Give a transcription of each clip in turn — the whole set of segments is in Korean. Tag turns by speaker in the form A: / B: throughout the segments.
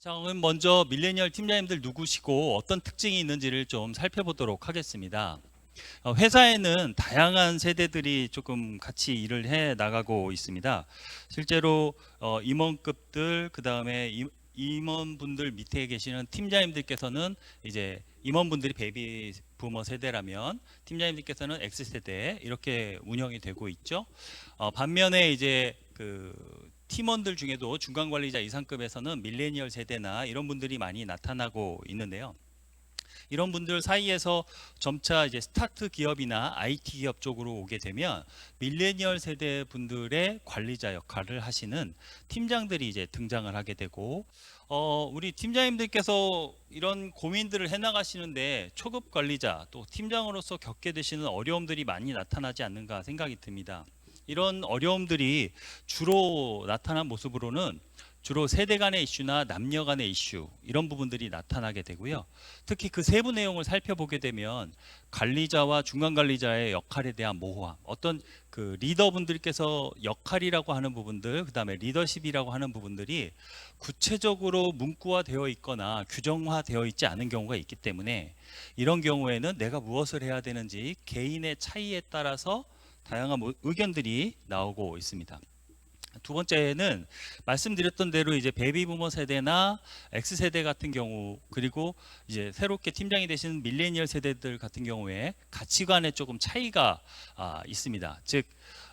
A: 자, 그럼 먼저 밀레니얼 팀장님들 누구시고 어떤 특징이 있는지를 좀 살펴보도록 하겠습니다. 어, 회사에는 다양한 세대들이 조금 같이 일을 해 나가고 있습니다. 실제로 어, 임원급들 그 다음에 임원분들 밑에 계시는 팀장님들께서는 이제 임원분들이 베이비 부머 세대라면 팀장님들께서는 X 세대 이렇게 운영이 되고 있죠. 어, 반면에 이제 그 팀원들 중에도 중간 관리자 이상급에서는 밀레니얼 세대나 이런 분들이 많이 나타나고 있는데요. 이런 분들 사이에서 점차 이제 스타트 기업이나 IT 기업 쪽으로 오게 되면 밀레니얼 세대 분들의 관리자 역할을 하시는 팀장들이 이제 등장을 하게 되고 어, 우리 팀장님들께서 이런 고민들을 해나가시는데 초급 관리자 또 팀장으로서 겪게 되시는 어려움들이 많이 나타나지 않는가 생각이 듭니다. 이런 어려움들이 주로 나타난 모습으로는 주로 세대 간의 이슈나 남녀 간의 이슈 이런 부분들이 나타나게 되고요. 특히 그 세부 내용을 살펴보게 되면 관리자와 중간 관리자의 역할에 대한 모호함, 어떤 그 리더분들께서 역할이라고 하는 부분들, 그다음에 리더십이라고 하는 부분들이 구체적으로 문구화되어 있거나 규정화되어 있지 않은 경우가 있기 때문에 이런 경우에는 내가 무엇을 해야 되는지 개인의 차이에 따라서 다양한 모- 의견들이 나오고 있습니다. 두 번째는 말씀드렸던 대로 이제 베이비 부머 세대나 X 세대 같은 경우 그리고 이제 새롭게 팀장이 되시는 밀레니얼 세대들 같은 경우에 가치관에 조금 차이가 아, 있습니다. 즉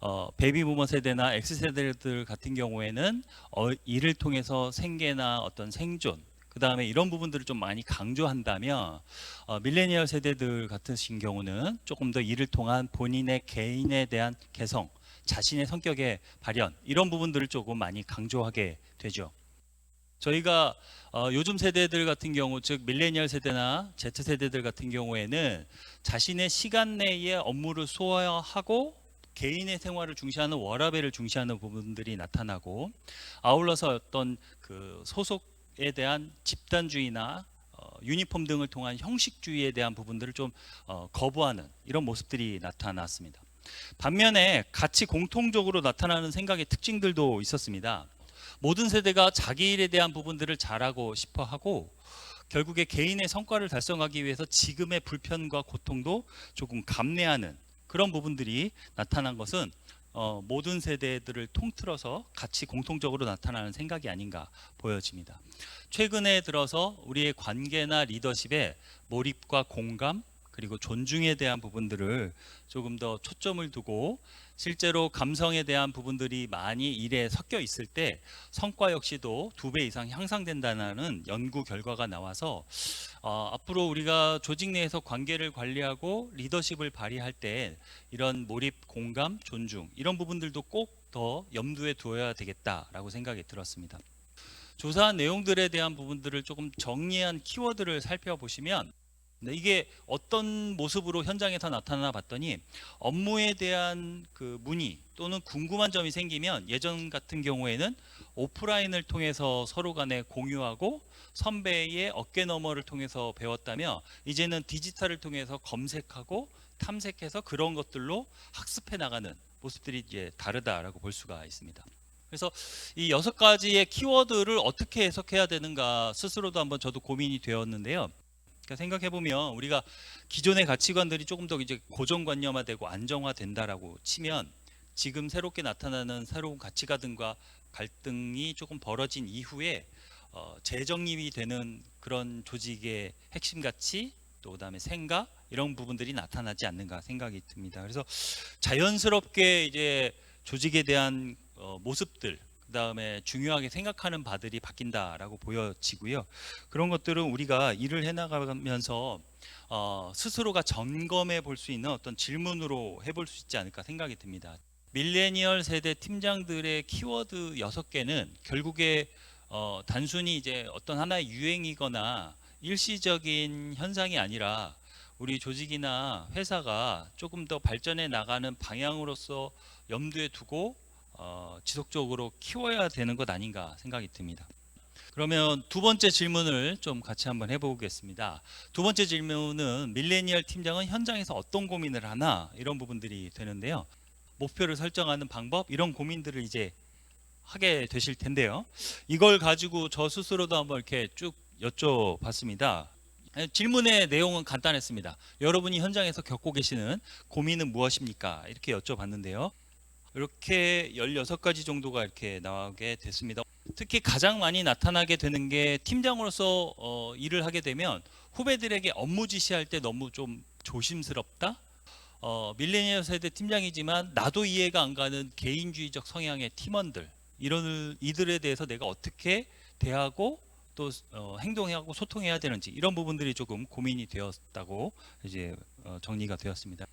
A: 어, 베이비 부머 세대나 X 세대들 같은 경우에는 어, 일을 통해서 생계나 어떤 생존 그 다음에 이런 부분들을 좀 많이 강조한다면 어, 밀레니얼 세대들 같으신 경우는 조금 더 일을 통한 본인의 개인에 대한 개성 자신의 성격의 발현 이런 부분들을 조금 많이 강조하게 되죠. 저희가 어, 요즘 세대들 같은 경우 즉 밀레니얼 세대나 Z 세대들 같은 경우에는 자신의 시간 내에 업무를 소화하고 개인의 생활을 중시하는 워라밸을 중시하는 부분들이 나타나고 아울러서 어떤 그 소속에 대한 집단주의나 어, 유니폼 등을 통한 형식주의에 대한 부분들을 좀 어, 거부하는 이런 모습들이 나타났습니다. 반면에 같이 공통적으로 나타나는 생각의 특징들도 있었습니다. 모든 세대가 자기 일에 대한 부분들을 잘하고 싶어 하고 결국에 개인의 성과를 달성하기 위해서 지금의 불편과 고통도 조금 감내하는 그런 부분들이 나타난 것은 어, 모든 세대들을 통틀어서 같이 공통적으로 나타나는 생각이 아닌가 보여집니다. 최근에 들어서 우리의 관계나 리더십에 몰입과 공감 그리고 존중에 대한 부분들을 조금 더 초점을 두고 실제로 감성에 대한 부분들이 많이 일에 섞여 있을 때 성과 역시도 두 배 이상 향상된다는 연구 결과가 나와서 어, 앞으로 우리가 조직 내에서 관계를 관리하고 리더십을 발휘할 때 이런 몰입, 공감, 존중 이런 부분들도 꼭 더 염두에 두어야 되겠다라고 생각이 들었습니다. 조사한 내용들에 대한 부분들을 조금 정리한 키워드를 살펴보시면 네, 이게 어떤 모습으로 현장에서 나타나 봤더니 업무에 대한 그 문의 또는 궁금한 점이 생기면 예전 같은 경우에는 오프라인을 통해서 서로 간에 공유하고 선배의 어깨 너머를 통해서 배웠다며 이제는 디지털을 통해서 검색하고 탐색해서 그런 것들로 학습해 나가는 모습들이 이제 다르다라고 볼 수가 있습니다. 그래서 이 여섯 가지의 키워드를 어떻게 해석해야 되는가 스스로도 한번 저도 고민이 되었는데요. 그러니까 생각해 보면 우리가 기존의 가치관들이 조금 더 이제 고정관념화되고 안정화된다라고 치면 지금 새롭게 나타나는 새로운 가치관들과 갈등이 조금 벌어진 이후에 어, 재정립이 되는 그런 조직의 핵심 가치 또 그다음에 생각 이런 부분들이 나타나지 않는가 생각이 듭니다. 그래서 자연스럽게 이제 조직에 대한 어, 모습들 그 다음에 중요하게 생각하는 바들이 바뀐다라고 보여지고요. 그런 것들은 우리가 일을 해나가면서 어, 스스로가 점검해 볼 수 있는 어떤 질문으로 해볼 수 있지 않을까 생각이 듭니다. 밀레니얼 세대 팀장들의 키워드 여섯 개는 결국에 어, 단순히 이제 어떤 하나의 유행이거나 일시적인 현상이 아니라 우리 조직이나 회사가 조금 더 발전해 나가는 방향으로서 염두에 두고 어, 지속적으로 키워야 되는 것 아닌가 생각이 듭니다. 그러면 두 번째 질문을 좀 같이 한번 해보겠습니다. 두 번째 질문은 밀레니얼 팀장은 현장에서 어떤 고민을 하나 이런 부분들이 되는데요. 목표를 설정하는 방법 이런 고민들을 이제 하게 되실 텐데요. 이걸 가지고 저 스스로도 한번 이렇게 쭉 여쭤봤습니다. 에, 질문의 내용은 간단했습니다. 여러분이 현장에서 겪고 계시는 고민은 무엇입니까? 이렇게 여쭤봤는데요. 이렇게 16가지 정도가 이렇게 나오게 됐습니다. 특히 가장 많이 나타나게 되는 게 팀장으로서 어, 일을 하게 되면 후배들에게 업무 지시할 때 너무 좀 조심스럽다. 어, 밀레니얼 세대 팀장이지만 나도 이해가 안 가는 개인주의적 성향의 팀원들 이런 이들에 대해서 내가 어떻게 대하고 또 어, 행동하고 소통해야 되는지 이런 부분들이 조금 고민이 되었다고 이제 어, 정리가 되었습니다.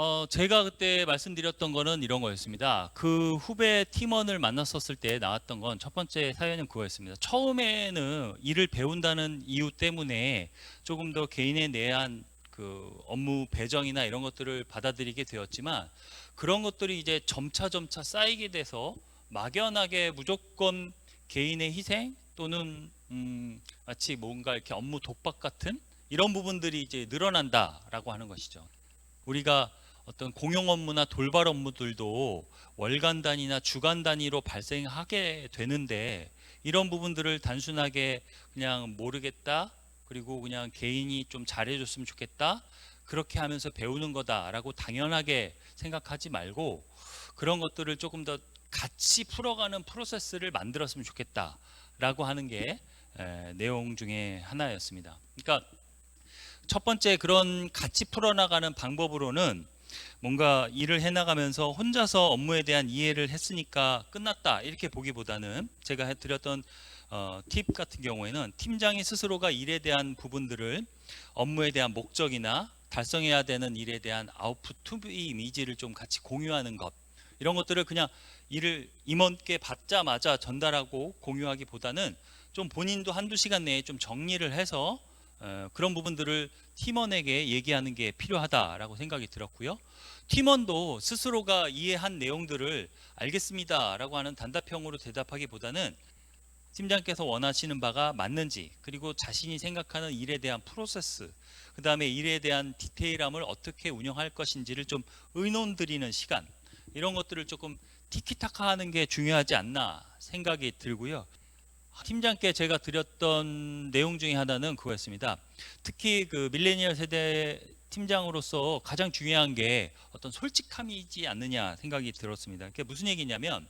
A: 어, 제가 그때 말씀드렸던 거는 이런 거였습니다. 그 후배 팀원을 만났었을 때 나왔던 건 첫 번째 사연은 그거였습니다. 처음에는 일을 배운다는 이유 때문에 조금 더 개인에 대한 그 업무 배정이나 이런 것들을 받아들이게 되었지만 그런 것들이 이제 점차 점차 쌓이게 돼서 막연하게 무조건 개인의 희생 또는 음, 마치 뭔가 이렇게 업무 독박 같은 이런 부분들이 이제 늘어난다라고 하는 것이죠. 우리가 어떤 공용 업무나 돌발 업무들도 월간 단위나 주간 단위로 발생하게 되는데 이런 부분들을 단순하게 그냥 모르겠다 그리고 그냥 개인이 좀 잘해줬으면 좋겠다 그렇게 하면서 배우는 거다라고 당연하게 생각하지 말고 그런 것들을 조금 더 같이 풀어가는 프로세스를 만들었으면 좋겠다라고 하는 게 에, 내용 중에 하나였습니다. 그러니까 첫 번째 그런 같이 풀어나가는 방법으로는 뭔가 일을 해나가면서 혼자서 업무에 대한 이해를 했으니까 끝났다. 이렇게 보기보다는 제가 해드렸던 어, 팁 같은 경우에는 팀장이 스스로가 일에 대한 부분들을 업무에 대한 목적이나 달성해야 되는 일에 대한 아웃풋 투비 이미지를 좀 같이 공유하는 것. 이런 것들을 그냥 일을 임원께 받자마자 전달하고 공유하기보다는 좀 본인도 한두 시간 내에 좀 정리를 해서 어, 그런 부분들을 팀원에게 얘기하는 게 필요하다라고 생각이 들었고요. 팀원도 스스로가 이해한 내용들을 알겠습니다라고 하는 단답형으로 대답하기보다는 팀장께서 원하시는 바가 맞는지 그리고 자신이 생각하는 일에 대한 프로세스 그 다음에 일에 대한 디테일함을 어떻게 운영할 것인지를 좀 의논 드리는 시간 이런 것들을 조금 티키타카 하는 게 중요하지 않나 생각이 들고요. 팀장께 제가 드렸던 내용 중에 하나는 그거였습니다. 특히 그 밀레니얼 세대 팀장으로서 가장 중요한 게 어떤 솔직함이지 않느냐 생각이 들었습니다. 그게 무슨 얘기냐면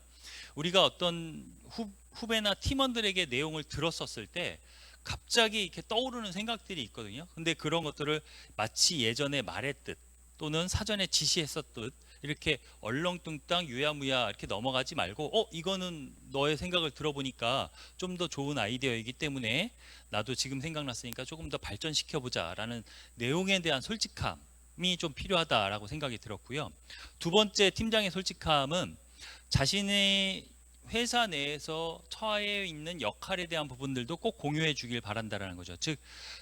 A: 우리가 어떤 후, 후배나 팀원들에게 내용을 들었었을 때 갑자기 이렇게 떠오르는 생각들이 있거든요. 근데 그런 것들을 마치 예전에 말했듯 또는 사전에 지시했었듯 이렇게 얼렁뚱땅 유야무야 이렇게 넘어가지 말고 어 이거는 너의 생각을 들어보니까 좀 더 좋은 아이디어이기 때문에 나도 지금 생각났으니까 조금 더 발전시켜 보자라는 내용에 대한 솔직함이 좀 필요하다라고 생각이 들었고요. 두 번째 팀장의 솔직함은 자신의 회사 내에서 처해 있는 역할에 대한 부분들도 꼭 공유해 주길 바란다라는 거죠. 즉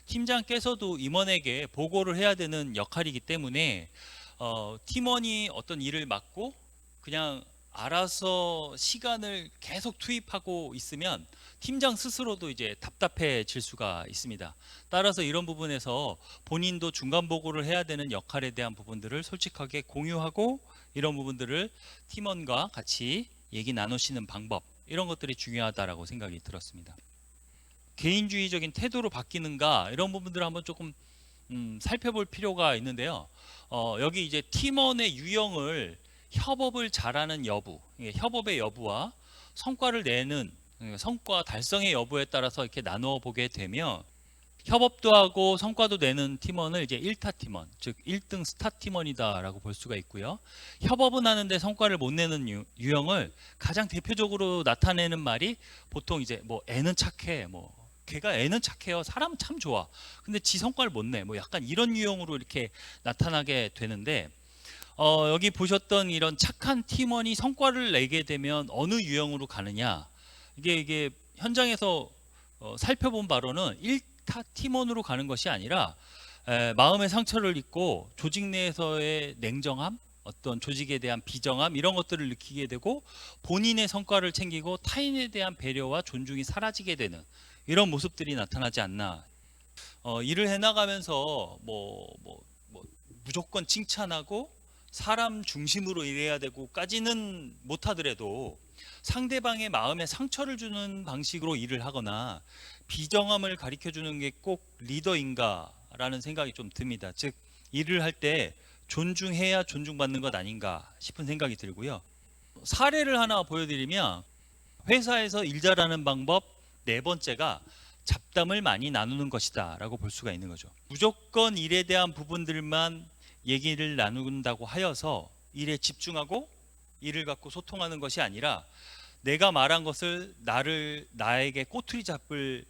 A: 팀장께서도 임원에게 보고를 해야 되는 역할이기 때문에 어, 팀원이 어떤 일을 맡고 그냥 알아서 시간을 계속 투입하고 있으면 팀장 스스로도 이제 답답해질 수가 있습니다. 따라서 이런 부분에서 본인도 중간 보고를 해야 되는 역할에 대한 부분들을 솔직하게 공유하고 이런 부분들을 팀원과 같이 얘기 나누시는 방법 이런 것들이 중요하다라고 생각이 들었습니다. 개인주의적인 태도로 바뀌는가 이런 부분들을 한번 조금 음, 살펴볼 필요가 있는데요. 어, 여기 이제 팀원의 유형을 협업을 잘하는 여부, 예, 협업의 여부와 성과를 내는 예, 성과 달성의 여부에 따라서 이렇게 나누어 보게 되면 협업도 하고 성과도 내는 팀원을 이제 1타 팀원, 즉 1등 스타 팀원이다라고 볼 수가 있고요. 협업은 하는데 성과를 못 내는 유, 유형을 가장 대표적으로 나타내는 말이 보통 이제 뭐 애는 착해, 뭐 걔가 애는 착해요. 사람은 참 좋아. 근데 지 성과를 못 내. 뭐 약간 이런 유형으로 이렇게 나타나게 되는데 어, 여기 보셨던 이런 착한 팀원이 성과를 내게 되면 어느 유형으로 가느냐? 이게 이게 현장에서 어, 살펴본 바로는 1타 팀원으로 가는 것이 아니라 에, 마음의 상처를 입고 조직 내에서의 냉정함, 어떤 조직에 대한 비정함 이런 것들을 느끼게 되고 본인의 성과를 챙기고 타인에 대한 배려와 존중이 사라지게 되는 이런 모습들이 나타나지 않나. 어, 일을 해나가면서 뭐, 뭐, 뭐 무조건 칭찬하고 사람 중심으로 일해야 되고까지는 못하더라도 상대방의 마음에 상처를 주는 방식으로 일을 하거나 비정함을 가리켜 주는 게 꼭 리더인가라는 생각이 좀 듭니다. 즉 일을 할 때 존중해야 존중받는 것 아닌가 싶은 생각이 들고요. 사례를 하나 보여드리면 회사에서 일 잘하는 방법 네 번째가 잡담을 많이 나누는 것이다라고 볼 수가 있는 거죠. 무조건 일에 대한 부분들만 얘기를 나눈다고 하여서 일에 집중하고 일을 갖고 소통하는 것이 아니라 내가 말한 것을 나를 나에게 꼬투리 잡을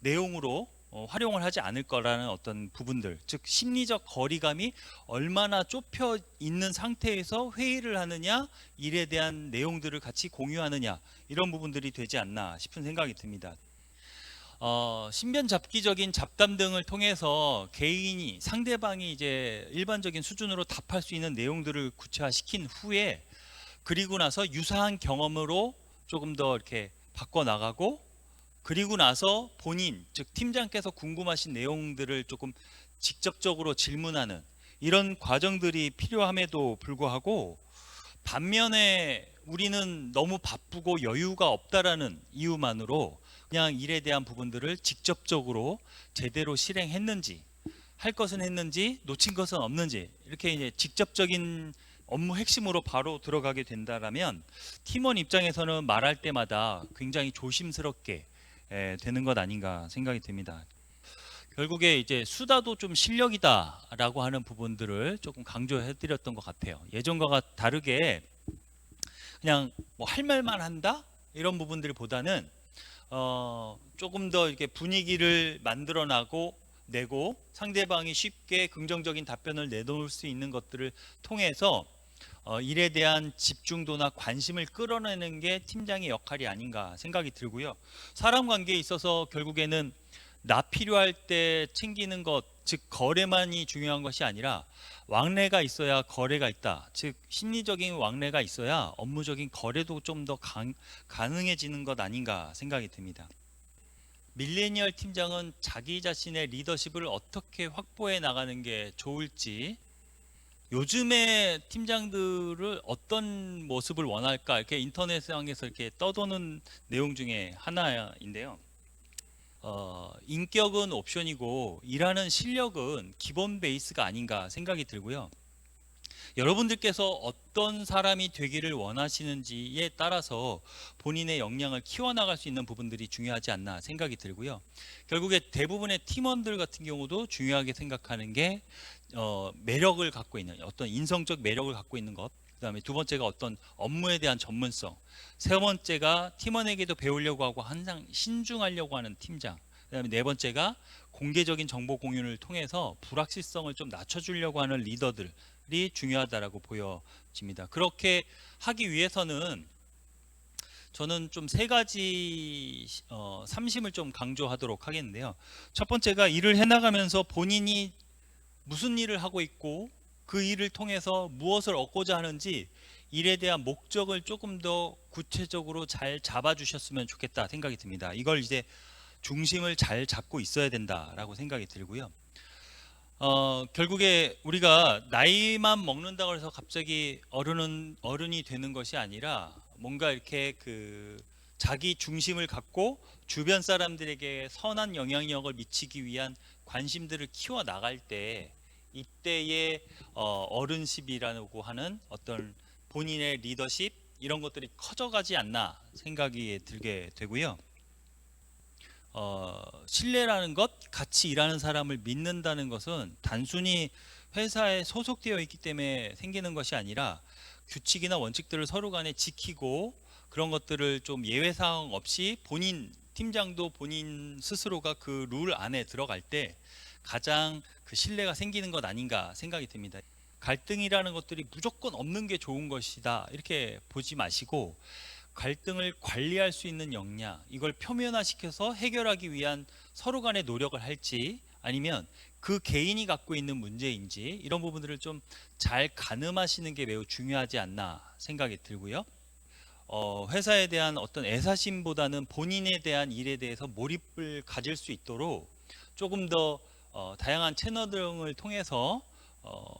A: 내용으로 어, 활용을 하지 않을 거라는 어떤 부분들, 즉 심리적 거리감이 얼마나 좁혀 있는 상태에서 회의를 하느냐, 일에 대한 내용들을 같이 공유하느냐 이런 부분들이 되지 않나 싶은 생각이 듭니다. 어, 신변 잡기적인 잡담 등을 통해서 개인이 상대방이 이제 일반적인 수준으로 답할 수 있는 내용들을 구체화시킨 후에 그리고 나서 유사한 경험으로 조금 더 이렇게 바꿔 나가고 그리고 나서 본인 즉 팀장께서 궁금하신 내용들을 조금 직접적으로 질문하는 이런 과정들이 필요함에도 불구하고 반면에 우리는 너무 바쁘고 여유가 없다라는 이유만으로 그냥 일에 대한 부분들을 직접적으로 제대로 실행했는지 할 것은 했는지 놓친 것은 없는지 이렇게 이제 직접적인 업무 핵심으로 바로 들어가게 된다라면 팀원 입장에서는 말할 때마다 굉장히 조심스럽게 에, 되는 것 아닌가 생각이 듭니다. 결국에 이제 수다도 좀 실력이다라고 하는 부분들을 조금 강조해 드렸던 것 같아요. 예전과 다르게 그냥 뭐 할 말만 한다 이런 부분들보다는 어 조금 더 이렇게 분위기를 만들어 나고 내고 상대방이 쉽게 긍정적인 답변을 내놓을 수 있는 것들을 통해서 어, 일에 대한 집중도나 관심을 끌어내는 게 팀장의 역할이 아닌가 생각이 들고요. 사람 관계에 있어서 결국에는 나 필요할 때 챙기는 것, 즉 거래만이 중요한 것이 아니라 왕래가 있어야 거래가 있다. 즉 심리적인 왕래가 있어야 업무적인 거래도 좀 더 가능해지는 것 아닌가 생각이 듭니다. 밀레니얼 팀장은 자기 자신의 리더십을 어떻게 확보해 나가는 게 좋을지 요즘에 팀장들을 어떤 모습을 원할까 이렇게 인터넷상에서 이렇게 떠도는 내용 중에 하나인데요. 어, 인격은 옵션이고 일하는 실력은 기본 베이스가 아닌가 생각이 들고요. 여러분들께서 어떤 사람이 되기를 원하시는지에 따라서 본인의 역량을 키워나갈 수 있는 부분들이 중요하지 않나 생각이 들고요. 결국에 대부분의 팀원들 같은 경우도 중요하게 생각하는 게 어, 매력을 갖고 있는 어떤 인성적 매력을 갖고 있는 것. 그다음에 두 번째가 어떤 업무에 대한 전문성. 세 번째가 팀원에게도 배우려고 하고 항상 신중하려고 하는 팀장. 그다음에 네 번째가 공개적인 정보 공유를 통해서 불확실성을 좀 낮춰주려고 하는 리더들 이 중요하다라고 보여집니다. 그렇게 하기 위해서는 저는 좀 세 가지 어, 삼심을 좀 강조하도록 하겠는데요. 첫 번째가 일을 해나가면서 본인이 무슨 일을 하고 있고 그 일을 통해서 무엇을 얻고자 하는지 일에 대한 목적을 조금 더 구체적으로 잘 잡아주셨으면 좋겠다 생각이 듭니다. 이걸 이제 중심을 잘 잡고 있어야 된다라고 생각이 들고요. 어, 결국에 우리가 나이만 먹는다고 해서 갑자기 어른은 어른이 되는 것이 아니라 뭔가 이렇게 그 자기 중심을 갖고 주변 사람들에게 선한 영향력을 미치기 위한 관심들을 키워 나갈 때 이때의 어, 어른십이라고 하는 어떤 본인의 리더십 이런 것들이 커져가지 않나 생각이 들게 되고요. 어, 신뢰라는 것, 같이 일하는 사람을 믿는다는 것은 단순히 회사에 소속되어 있기 때문에 생기는 것이 아니라 규칙이나 원칙들을 서로 간에 지키고 그런 것들을 좀 예외 사항 없이 본인 팀장도 본인 스스로가 그 룰 안에 들어갈 때 가장 그 신뢰가 생기는 것 아닌가 생각이 듭니다. 갈등이라는 것들이 무조건 없는 게 좋은 것이다 이렇게 보지 마시고 갈등을 관리할 수 있는 역량 이걸 표면화시켜서 해결하기 위한 서로 간의 노력을 할지 아니면 그 개인이 갖고 있는 문제인지 이런 부분들을 좀 잘 가늠하시는 게 매우 중요하지 않나 생각이 들고요. 어, 회사에 대한 어떤 애사심보다는 본인에 대한 일에 대해서 몰입을 가질 수 있도록 조금 더 어, 다양한 채널 등을 통해서 어,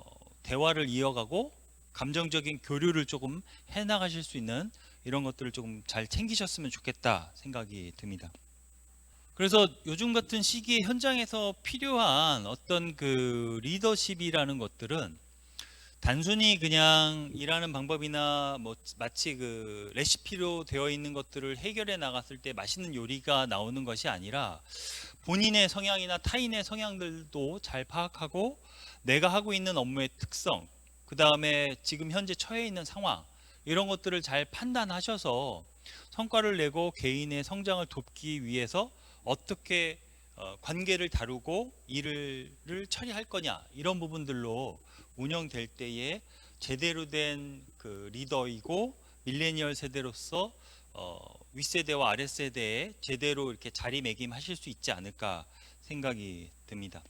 A: 대화를 이어가고 감정적인 교류를 조금 해나가실 수 있는 이런 것들을 조금 잘 챙기셨으면 좋겠다 생각이 듭니다. 그래서 요즘 같은 시기에 현장에서 필요한 어떤 그 리더십이라는 것들은 단순히 그냥 일하는 방법이나 뭐 마치 그 레시피로 되어 있는 것들을 해결해 나갔을 때 맛있는 요리가 나오는 것이 아니라 본인의 성향이나 타인의 성향들도 잘 파악하고 내가 하고 있는 업무의 특성, 그 다음에 지금 현재 처해 있는 상황 이런 것들을 잘 판단하셔서 성과를 내고 개인의 성장을 돕기 위해서 어떻게 어, 관계를 다루고 일을 를 처리할 거냐 이런 부분들로 운영될 때에 제대로 된 그 리더이고 밀레니얼 세대로서 어, 윗세대와 아랫세대에 제대로 이렇게 자리매김하실 수 있지 않을까 생각이 듭니다.